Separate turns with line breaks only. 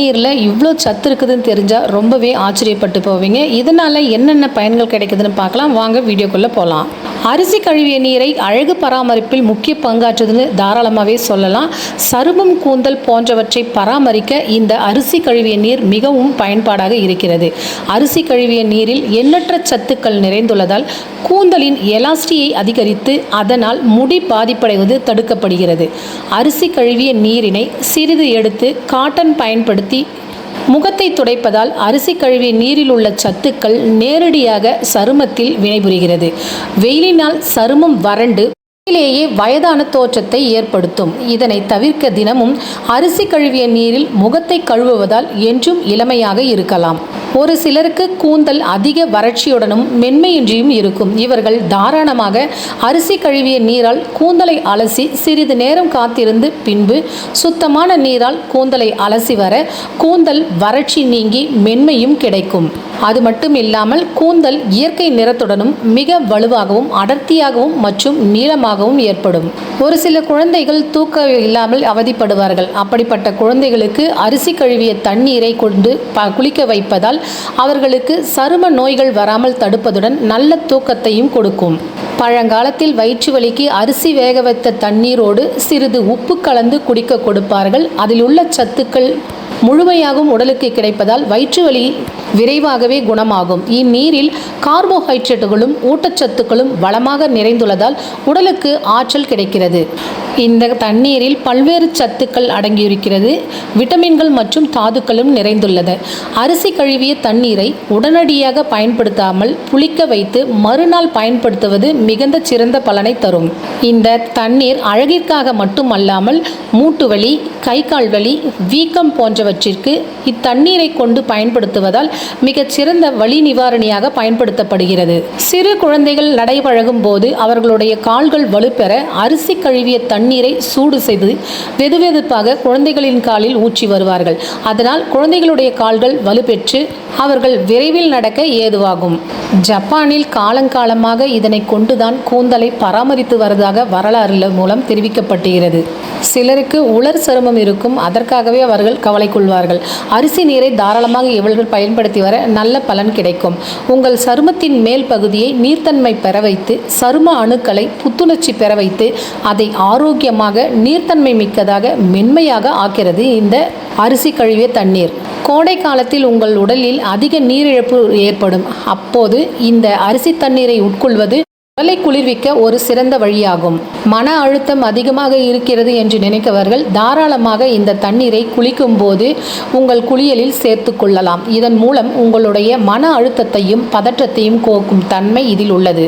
நீரில் இவ்வளோ சத்து இருக்குதுன்னு தெரிஞ்சால் ரொம்பவே ஆச்சரியப்பட்டு போவீங்க. இதனால் என்னென்ன பயன்கள் கிடைக்குதுன்னு பார்க்கலாம். வாங்க வீடியோக்குள்ளே போகலாம் அரிசி கழுவிய நீரை அழகு பராமரிப்பில் முக்கிய பங்காற்றுதுன்னு தாராளமாகவே சொல்லலாம். சருமம் கூந்தல் போன்றவற்றை பராமரிக்க இந்த அரிசி கழுவிய நீர் மிகவும் பயன்பாடாக இருக்கிறது. அரிசி கழுவிய நீரில் எண்ணற்ற சத்துக்கள் நிறைந்துள்ளதால் கூந்தலின் எலாஸ்டியை அதிகரித்து அதனால் முடி பாதிப்படைவது தடுக்கப்படுகிறது. அரிசி கழுவிய நீரினை சிறிது எடுத்து காட்டன் பயன்படுத்தி முகத்தை துடைப்பதால் அரிசி கழுவிய நீரில் உள்ள சத்துக்கள் நேரடியாக சருமத்தில் வினைபுரிகிறது. வெயிலினால் சருமம் வறண்டு உண்மையிலேயே வயதான தோற்றத்தை ஏற்படுத்தும். இதனை தவிர்க்க தினமும் அரிசி கழுவிய நீரில் முகத்தை கழுவுவதால் என்றும் இளமையாக இருக்கலாம். ஒரு சிலருக்கு கூந்தல் அதிக வறட்சியுடனும் மென்மையின்றியும் இருக்கும். இவர்கள் தாராளமாக அரிசி கழுவிய நீரால் கூந்தலை அலசி சிறிது நேரம் காத்திருந்து பின்பு சுத்தமான நீரால் கூந்தலை அலசி வர கூந்தல் வறட்சி நீங்கி மென்மையும் கிடைக்கும். அது மட்டும் இல்லாமல் கூந்தல் இயற்கை நிறத்துடனும் மிக வலுவாகவும் அடர்த்தியாகவும் மற்றும் நீளமாகவும் ஏற்படும். ஒரு சில குழந்தைகள் தூக்க இல்லாமல் அவதிப்படுவார்கள். அப்படிப்பட்ட குழந்தைகளுக்கு அரிசி கழுவிய தண்ணீரை கொண்டு ப குளிக்க வைப்பதால் அவர்களுக்கு சரும நோய்கள் வராமல் தடுப்பதுடன் நல்ல தூக்கத்தையும் கொடுக்கும். பழங்காலத்தில் வயிற்று வலிக்கு அரிசி வேக வைத்த தண்ணீரோடு சிறிது உப்பு கலந்து குடிக்க கொடுப்பார்கள். அதில் உள்ள சத்துக்கள் முழுமையாகவும் உடலுக்கு கிடைப்பதால் வயிற்று வலி விரைவாகவே குணமாகும். இந்நீரில் கார்போஹைட்ரேட்டுகளும் ஊட்டச்சத்துக்களும் வளமாக நிறைந்துள்ளதால் உடலுக்கு ஆற்றல் கிடைக்கிறது. இந்த தண்ணீரில் பல்வேறு சத்துக்கள் அடங்கியிருக்கிறது. விட்டமின்கள் மற்றும் தாதுக்களும் நிறைந்துள்ளது. அரிசி கழுவிய தண்ணீரை உடனடியாக பயன்படுத்தாமல் புளிக்க வைத்து மறுநாள் பயன்படுத்துவது மிகுந்த சிறந்த பலனை தரும். இந்த தண்ணீர் அழகிற்காக மட்டுமல்லாமல் மூட்டு வலி கை கால் வலி வீக்கம் போன்றவற்றிற்கு இத்தண்ணீரை கொண்டு பயன்படுத்துவதால் மிகச் சிறந்த வலி நிவாரணியாக பயன்படுத்தப்படுகிறது. சிறு குழந்தைகள் நடைபழகும் போது அவர்களுடைய கால்கள் வலுப்பெற அரிசி கழுவிய தண்ணீர் சூடு செய்து வெதுவெதுப்பாக குழந்தைகளின் காலில் ஊற்றி வருவார்கள். அதனால் குழந்தைகளுடைய கால்கள் வலுப்பெற்று அவர்கள் விரைவில் நடக்க ஏதுவாகும். ஜப்பானில் காலங்காலமாக இதனை கொண்டுதான் கூந்தலை பராமரித்து வருவதாக வரலாறு மூலம் தெரிவிக்கப்படுகிறது சிலருக்கு உலர் சருமம் இருக்கும். அதற்காகவே அவர்கள் கவலை கொள்வார்கள். அரிசி நீரை தாராளமாக இவர்கள் பயன்படுத்தி வர நல்ல பலன் கிடைக்கும். உங்கள் சருமத்தின் மேல் பகுதியை நீர்த்தன்மை பெற வைத்து சரும அணுக்களை புத்துணர்ச்சி பெற வைத்து அதை ஆரோக்கியமாக நீர்த்தன்மை மிக்கதாக மென்மையாக ஆக்கிறது இந்த அரிசி கழுவிய தண்ணீர். கோடை காலத்தில் உங்கள் உடலில் அதிக நீரிழப்பு ஏற்படும். அப்போது இந்த அரிசி தண்ணீரை உட்கொள்வது உடலை குளிர்விக்க ஒரு சிறந்த வழியாகும். மன அழுத்தம் அதிகமாக இருக்கிறது என்று நினைக்கவர்கள் தாராளமாக இந்த தண்ணீரை குளிக்கும் போது உங்கள் குளியலில் சேர்த்து கொள்ளலாம். இதன் மூலம் உங்களுடைய மன அழுத்தத்தையும் பதற்றத்தையும் கோக்கும் தன்மை இதில் உள்ளது.